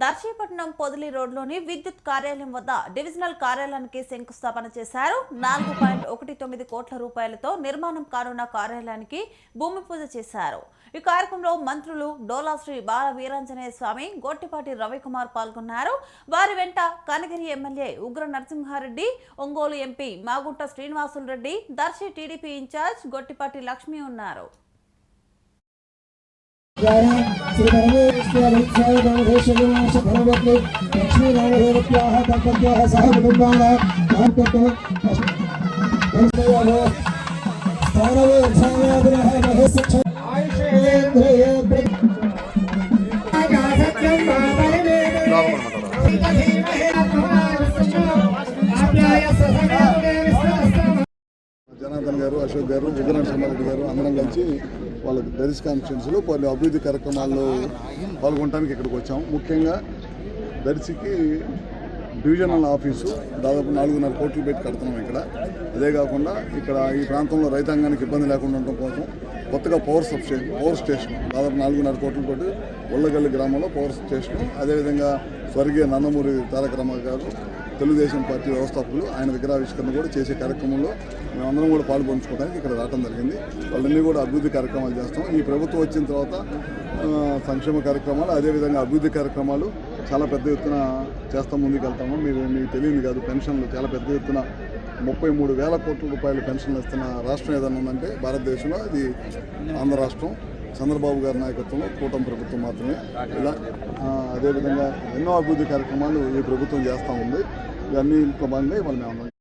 దర్శీపట్నం పొదిలి రోడ్లోని విద్యుత్ కార్యాలయం వద్ద డివిజనల్ కార్యాలయానికి శంకుస్థాపన చేశారు. నాలుగు పాయింట్ ఒకటి తొమ్మిది కోట్ల రూపాయలతో నిర్మాణం కానున్న కార్యాలయానికి భూమి పూజ చేశారు. ఈ కార్యక్రమంలో మంత్రులు డోలాశ్రీ బాల వీరాంజనేయ స్వామి గోట్టిపాటి రవికుమార్ పాల్గొన్నారు. వారి వెంట Kanigiri MLA Ugra Narasimhareddy Ongole MP Magunta Srinivasulu Reddy Darsi TDP incharge Gottipati Lakshmi ఉన్నారు. శ్రీ పరమేశ్వరవతి లక్ష్మీ రామదేవత్యాహ దంపత్యాహ సహ కుటుంబాన స్థానవే క్షామాగ్రహ మహేశ్వర జనార్దన్ గారు అశోక్ గారు జగన్ శర్మారెడ్డి గారు అందరం కలిసి వాళ్ళ దరిస్ కాన్స్టిట్యున్సీలో కొన్ని అభివృద్ధి కార్యక్రమాల్లో పాల్గొనడానికి ఇక్కడికి వచ్చాం. ముఖ్యంగా దర్శికి డివిజనల్ ఆఫీసు దాదాపు నాలుగున్నర కోట్లు పెట్టి కడుతున్నాం ఇక్కడ. అదే కాకుండా ఇక్కడ ఈ ప్రాంతంలో రైతాంగానికి ఇబ్బంది లేకుండా ఉండటం కోసం కొత్తగా పవర్ సబ్స్టేషన్ పవర్ స్టేషన్ దాదాపు నాలుగున్నర కోట్లతోటి ఉల్లగల్లి గ్రామంలో పవర్ స్టేషన్ అదేవిధంగా స్వర్గీయ నందమూరి తారక రామ గారు తెలుగుదేశం పార్టీ వ్యవస్థాపకులు ఆయన విగ్రహావిష్కరణ కూడా చేసే కార్యక్రమంలో మేమందరం కూడా పాల్పంచుకోవడానికి ఇక్కడ రావడం జరిగింది. వాళ్ళన్నీ కూడా అభివృద్ధి కార్యక్రమాలు చేస్తాం. ఈ ప్రభుత్వం వచ్చిన తర్వాత సంక్షేమ కార్యక్రమాలు అదేవిధంగా అభివృద్ధి కార్యక్రమాలు చాలా పెద్ద ఎత్తున చేస్తాం ముందుకు వెళ్తాము మీరు మీకు తెలియదు కాదు పెన్షన్లు చాలా పెద్ద ఎత్తున ముప్పై మూడు వేల కోట్ల రూపాయల పెన్షన్లు ఇస్తున్న రాష్ట్రం ఏదైనా ఉందంటే భారతదేశంలో అది ఆంధ్ర రాష్ట్రం. చంద్రబాబు గారి నాయకత్వంలో కూటమి ప్రభుత్వం మాత్రమే. ఇలా ఆ, అదేవిధంగా ఎన్నో అభివృద్ధి కార్యక్రమాలు ఈ ప్రభుత్వం చేస్తూ ఉంది. ఇవన్నీ ఇంట్లో భాగంగా ఇవాళ మేము